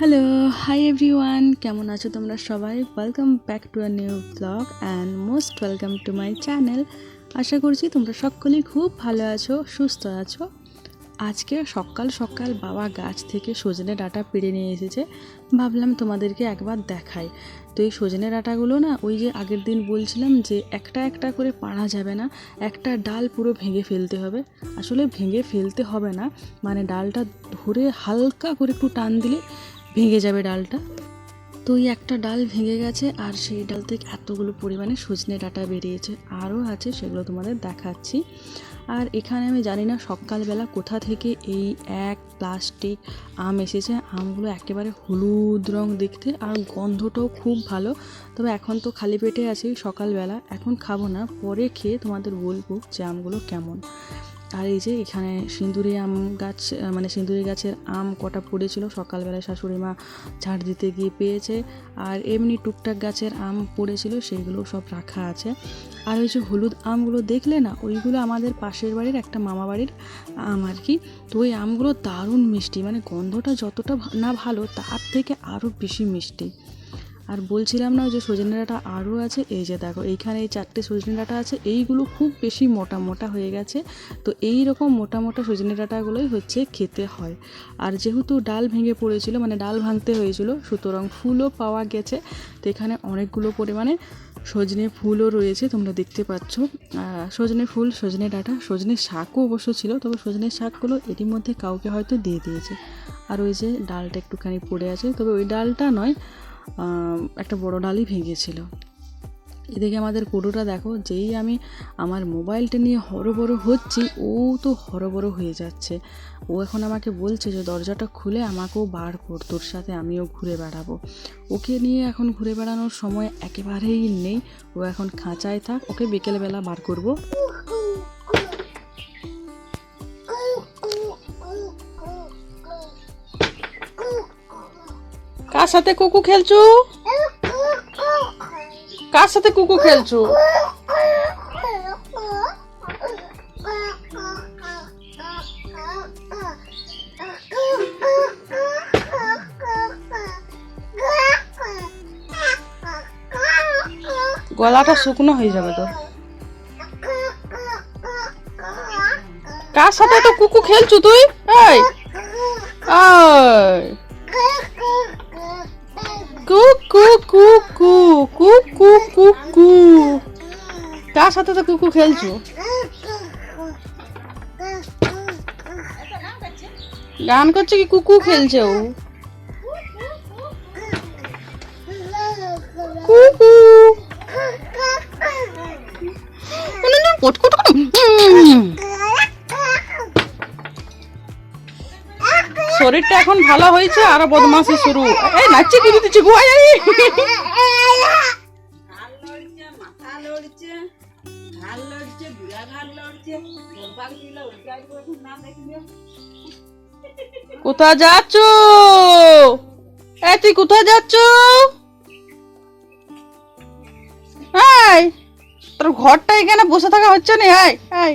Hello hi everyone কেমন আছো তোমরা সবাই? Welcome back to a new blog and most welcome to my channel আশা করছি তোমরা সকলেই খুব ভালো আছো, সুস্থ আছো। আজকে সকাল সকাল বাবা গাছ থেকে সজনে ডাঁটা পেড়ে নিয়ে এসেছে। ভাবলাম তোমাদেরকে একবার দেখাই। তো এই সজনে ডাঁটাগুলো না, ওই যে আগের দিন বলছিলাম যে একটা একটা করে পাড়া যাবে না, একটা ডাল পুরো ভেঙে ফেলতে হবে। আসলে ভেঙে ফেলতে হবে না মানে ডালটা ধরে হালকা করে একটু টান দিলে ভেঙে যাবে ডালটা। তো ওই একটা ডাল ভেঙে গেছে আর সেই ডাল থেকে এতগুলো পরিমাণে সজনে ডাটা বেরিয়েছে। আরও আছে সেগুলো তোমাদের দেখাচ্ছি। আর এখানে আমি জানি না সকালবেলা কোথা থেকে এই এক প্লাস্টিক আম এসেছে। আমগুলো একেবারে হলুদ রং দেখতে আর গন্ধটাও খুব ভালো। তবে এখন তো খালি পেটে আছি সকালবেলা। এখন খাব না, পরে খেয়ে তোমাদের বলব যে আমগুলো কেমন। আর এই যে এখানে সিঁদুরি আম গাছ মানে সিঁদুরি গাছের আম কটা পড়েছিল, সকালবেলায় শাশুড়ি মা ঝাড় দিতে গিয়ে পেয়েছে। আর এমনি টুকটাক গাছের আম পড়েছিল সেইগুলো সব রাখা আছে। আর ওই যে হলুদ আমগুলো দেখলে না, ওইগুলো আমাদের পাশের বাড়ির একটা মামা বাড়ির আম আর কি। তো ওই আমগুলো দারুণ মিষ্টি মানে গন্ধটা যতটা না ভালো, তার থেকে আরও বেশি মিষ্টি। আর বলছিলাম না ওই যে সজনে ডাঁটা আরও আছে, এই যে দেখো, এইখানে এই চারটে সজনে ডাঁটা আছে, এইগুলো খুব বেশি মোটা মোটা হয়ে গেছে। তো এই রকম মোটা মোটা সজনে ডাঁটাগুলোই হচ্ছে খেতে হয়। আর যেহেতু ডাল ভেঙে পড়েছিল মানে ডাল ভাঙতে হয়েছিল, সুতরাং ফুলও পাওয়া গেছে। তো এখানে অনেকগুলো পরিমাণে সজনে ফুলও রয়েছে, তোমরা দেখতে পাচ্ছ। সজনে ফুল, সজনে ডাঁটা, সজনে শাকও অবশ্য ছিল, তবে সজনের শাকগুলো এরই মধ্যে কাউকে হয়তো দিয়ে দিয়েছে। আর ওই যে ডালটা একটুখানি পড়ে আছে, তবে ওই ডালটা নয় একটা বড় ডালই ভেঙেছিল। এদিকে আমাদের কুটুটা দেখো, যেই আমি আমার মোবাইলটা নিয়ে হরবড় হচ্ছি, ও তো হরবড় হয়ে যাচ্ছে। ও এখন আমাকে বলছে যে, দরজাটা খুলে আমাকেও বার কর, তোর সাথে আমিও ঘুরে বেড়াবো। ওকে নিয়ে এখন ঘুরে বেড়ানোর সময় একেবারেই নেই। ও এখন খাঁচায় থাক, ওকে বিকেলবেলা বার করব। কার সাথে কুকু খেলছো? কার সাথে কুকু খেলছো? গলাটা শুকনো হয়ে যাবে তো। কার সাথে তো কুকু খেলছো তুই? এই। কুকু কুকু কুকু কুকু কার সাথে তো কুকু খেলছো। গান করছে কি কুকু খেলছে ও? কুকু। কোট কোট শরীরটা এখন ভালো হয়েছে, আর বদমাসি শুরু। এই নাচছি কি তুই চিকু আয় কোথায় যাচ্ছ? এ তুই কোথায় যাচ্ছ? তোর ঘরটা এখানে বসে থাকা হচ্ছে না হাই হাই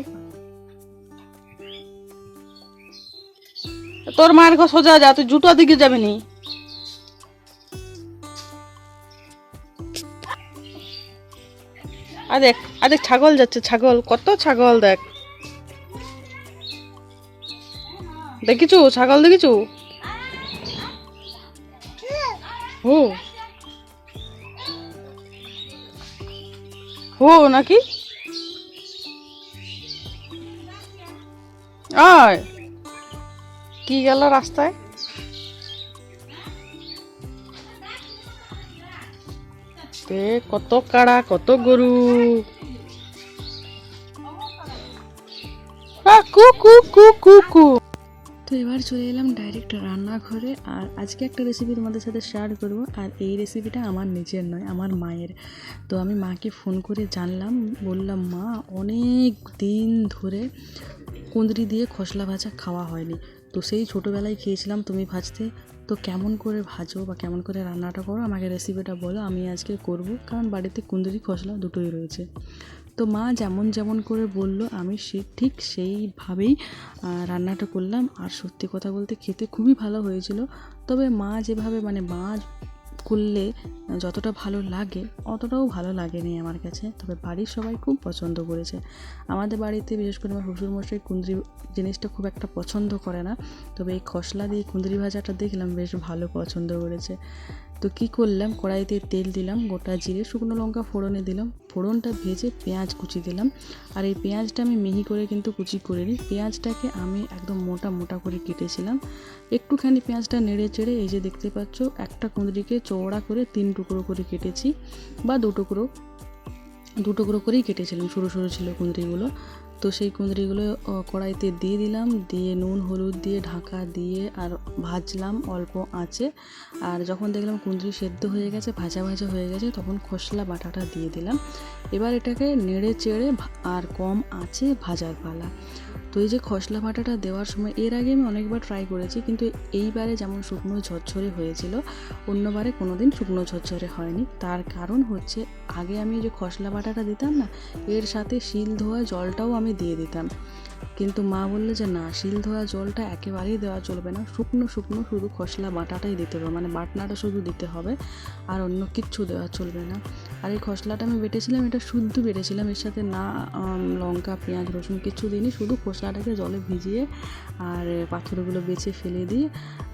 তোর মায়ের ঘর সোজা যা, তুই জুটো দিকে যাবি নি। আর দেখ আর দেখ ছাগল যাচ্ছে, ছাগল, কত ছাগল দেখ। দেখিছু, ছাগল দেখিছু? ও ও নাকি? আয়। কি গেল রাস্তায়? কত কাড়া, কত গরু। কু কু কু কু কু। তো এবার চলে এলাম ডাইরেক্ট রান্নাঘরে, আর আজকে একটা রেসিপি তোমাদের সাথে শেয়ার করব, আর এই রেসিপিটা আমার নিজের নয়, আমার মায়ের। তো আমি মাকে ফোন করে জানলাম, বললাম, মা, অনেক দিন ধরে কুঁদরি দিয়ে খসলা ভাজা খাওয়া হয়নি। তো সেই ছোটোবেলায় খেয়েছিলাম তুমি ভাজতে। তো কেমন করে ভাজো বা কেমন করে রান্নাটা করো, আমাকে রেসিপিটা বলো, আমি আজকে করব। কারণ বাড়িতে কুঁদরি, খসলা দুটোই রয়েছে। তো মা যেমন যেমন করে বলল, আমি সে ঠিক সেইভাবেই রান্নাটা করলাম। আর সত্যি কথা বলতে খেতে খুবই ভালো হয়েছিল। তবে মা যেভাবে মানে মা করলে যতটা ভালো লাগে, অতটাও ভালো লাগেনি আমার কাছে। তবে বাড়ির সবাই খুব পছন্দ করেছে। আমাদের বাড়িতে বিশেষ করে আমার শ্বশুরমশাই কুঁদরি জিনিসটা খুব একটা পছন্দ করে না। তবে এই খসলা দিয়ে কুঁদরি ভাজাটা দেখলাম বেশ ভালো পছন্দ করেছে। তো কি করলাম? কড়াইতে তেল দিলাম, গোটা জিরে, শুকনো লঙ্কা ফোড়নে দিলাম, ফোড়নটা ভেজে পেঁয়াজ কুচি দিলাম। আর এই পেঁয়াজটা আমি মিহি করে কিন্তু কুচি করিনি পেঁয়াজটাকে আমি একদম মোটা মোটা করে কেটেছিলাম। একটুখানি পেঁয়াজটা নেড়ে চেড়ে এই যে দেখতে পাচ্ছ, একটা কুঁদরিকে চওড়া করে তিন টুকরো করে কেটেছি, বা দু টুকরো দু টুকরো করেই কেটেছিলাম, সরু সরু ছিল কুঁদরিগুলো। তো সেই কুঁদরিগুলো কড়াইতে দিয়ে দিলাম, দিয়ে নুন, হলুদ দিয়ে ঢাকা দিয়ে আর ভাজলাম অল্প আঁচে। আর যখন দেখলাম কুঁদরি সেদ্ধ হয়ে গেছে, ভাজা ভাজা হয়ে গেছে, তখন খসলা বাটাটা দিয়ে দিলাম। এবার এটাকে নেড়ে চেড়ে আর কম আঁচে ভাজার পালা। তো এই যে খসলা বাটাটা দেওয়ার সময়, এর আগে আমি অনেকবার ট্রাই করেছি, কিন্তু এইবারে যেমন শুকনো ঝরঝরে হয়েছিল, অন্যবারে কোনো দিন শুকনো ঝরঝরে হয়নি। তার কারণ হচ্ছে, আগে আমি যে খসলা বাটাটা দিতাম না, এর সাথে শিল ধোয়া জলটাও আমি দিয়ে দিতাম। কিন্তু মা বলল যে, না, শিল ধোয়া জলটা একেবারেই দেওয়া চলবে না। শুকনো শুকনো শুধু খসলা বাটাটাই দিতে হবে। মানে বাটনাটা শুধু দিতে হবে। আর অন্য কিচ্ছু দেওয়া চলবে না। আর এই খসলাটা আমি বেটেছিলাম, এটা শুদ্ধ বেটেছিলাম। এর সাথে না লঙ্কা, পেঁয়াজ, রসুন কিছু দিইনি, শুধু খসলাটাকে জলে ভিজিয়ে আর পাথরগুলো বেছে ফেলে দিয়ে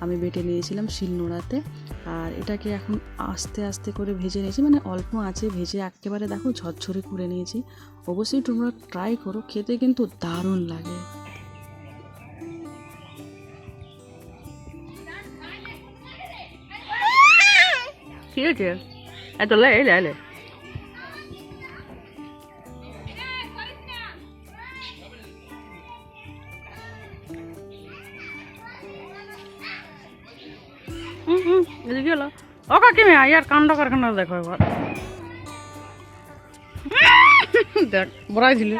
আমি বেটে নিয়েছিলাম শিলনোড়াতে। আর এটাকে এখন আস্তে আস্তে করে ভেজে নিয়েছি মানে অল্প আঁচে ভেজে একেবারে দেখো ঝরঝরে করে নিয়েছি। অবশ্যই তোমরা ট্রাই করো, খেতে কিন্তু দারুণ লাগে। কি হয়েছে? এত লে এলে এলে এদিকে এলো ও ইয়ার কাণ্ড কারখানা দেখো এবার। দেখ বড়াই দিলে।